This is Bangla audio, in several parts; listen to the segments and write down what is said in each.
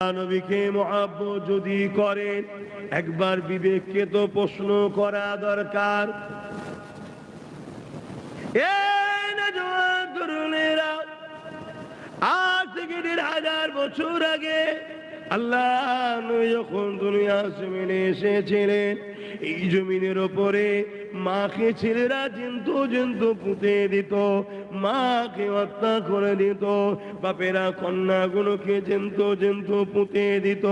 নবীকে মহাব্বত যদি করেন একবার বিবেককে তো প্রশ্ন করা দরকার। আজ থেকে দেড় হাজার বছর আগে আল্লাহ যখন দুনিয়া জমিনে এসেছিলেন, এই জমিনের ওপরে মাকে ছেলেরা জিন্তু জিন্তু পুঁতে দিত, মাকে হত্যা করে দিত, বাপেরা কন্যাগুলোকে জিন্তু জিন্তু পুঁতে দিত,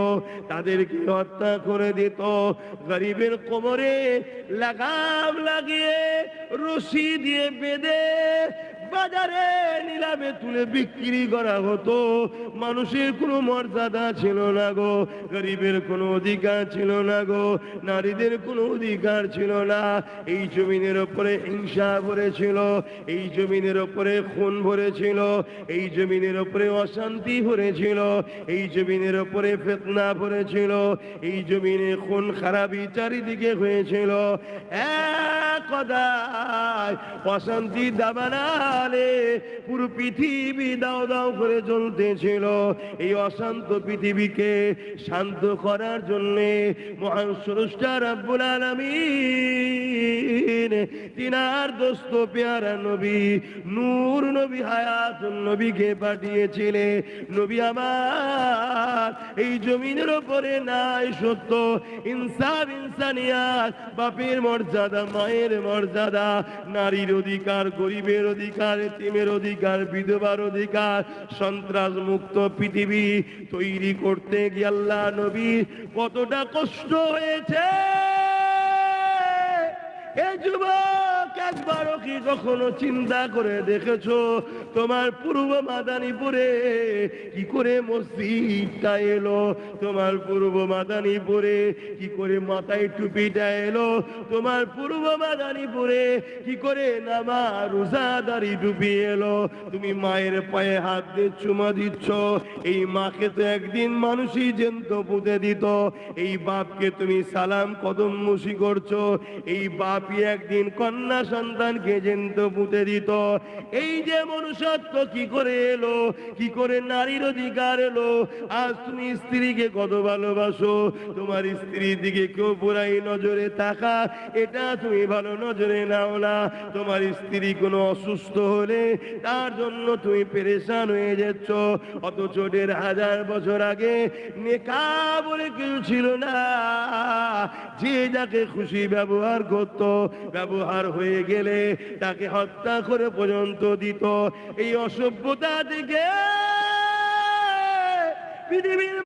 তাদেরকে হত্যা করে দিত, গরিবের কোমরে লাগাম লাগিয়ে রশি দিয়ে বেঁধে বাজারে নিলামে তুলে বিক্রি করা হতো। মানুষের কোনো মর্যাদা ছিল না গো, গরিবের কোনো অধিকার ছিল না গো, নারীদের কোনো অধিকার ছিল না। এই জমিনের ওপরে হিংসা ভরেছিল, এই জমিনের ওপরে খুন ভরেছিল, এই জমিনের ওপরে অশান্তি ভরেছিল, এই জমিনের ওপরে ফেতনা ভরেছিল, এই জমিনে খুন খারাপি চারিদিকে হয়েছিল। এক কথায় অশান্তি দাবানালে পুরো পৃথিবী দাও দাও করে জ্বলতেছিল। এই অশান্ত পৃথিবীকে শান্ত করার জন্য মহান স্রষ্টা রাব্বুল আলামিন, তিনার দোস্ত পেয়ারা নবী, নূর নবী হায়াত নবীকে পাঠিয়েছিলে নবী আমার এই জমিনের ওপরে নাই সত্য। ইনসাফ ইনসানিয়াত, বাপের মর্যাদা, মায়ের মর্যাদা, নারীর অধিকার, গরিবের অধিকার, এতিমের অধিকার, বিধবার অধিকার, সন্ত্রাস মুক্ত পৃথিবী তৈরি করতে গিয়ে আল্লাহ নবী কতটা কষ্ট হয়েছে। এ যুবক! একবারও কি কখনো চিন্তা করে দেখেছ? তোমার পূর্ব মাদানীপুরে কি করে মসজিদটা এলো? তোমার পূর্ব মাদানীপুরে কি করে মাথায় টুপিটা এলো? তোমার পূর্ব মাদানীপুরে কি করে রোজাদারি এলো? তুমি মায়ের পায়ে হাত দিয়ে চুমা দিচ্ছ। এই মাকে তো একদিন মানুষই জেন্ত পুঁতে দিত। এই বাপকে তুমি সালাম কদম মুশি করছ। এই বাপই একদিন কন্যা সন্তানকে জেন্ত পুঁতে দিত। এই যে মনুষ্যত্ব কি করে এলো, কি করে নারীর অধিকার এলো, আজ তুমি স্ত্রীকে কত ভালোবাসো? তোমার স্ত্রীর দিকে কেউ পুরাই নজরে তাকা, এটা তুমি ভালো নজরে নাও না। তোমার স্ত্রী কোনো অসুস্থ হলে তার জন্য তুমি পেরেশান হয়ে যাচ্ছ। অত চোটের হাজার বছর আগে নেকা বলে কেউ ছিল না। যে যাকে খুশি ব্যবহার করত, ব্যবহার হয়ে গেলে তাকে হত্যা করে পর্যন্ত দিত। এই অসভ্যতা থেকে পৃথিবীর